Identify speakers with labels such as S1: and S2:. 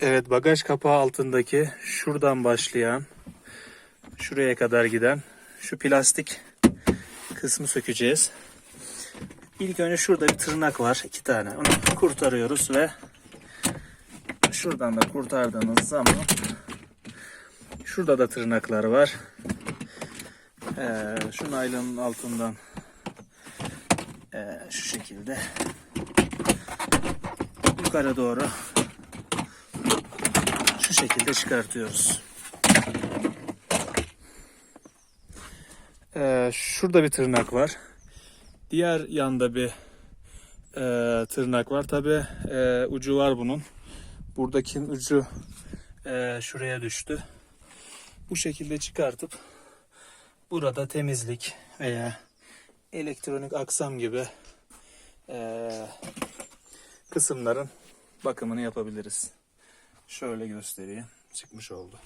S1: Evet bagaj kapağı altındaki şuradan başlayan şuraya kadar giden şu plastik kısmı sökeceğiz. İlk önce şurada bir tırnak var iki tane. Onu kurtarıyoruz ve şuradan da kurtardığınız zaman şurada da tırnaklar var. Ee, şu naylonun altından ee, şu şekilde yukarı doğru şekilde çıkartıyoruz. Ee, şurada bir tırnak var. Diğer yanda bir e, tırnak var. Tabi ucu var bunun. Buradakinin ucu e, şuraya düştü. Bu şekilde çıkartıp burada temizlik veya elektronik aksam gibi e, kısımların bakımını yapabiliriz. Şöyle göstereyim. Çıkmış oldu.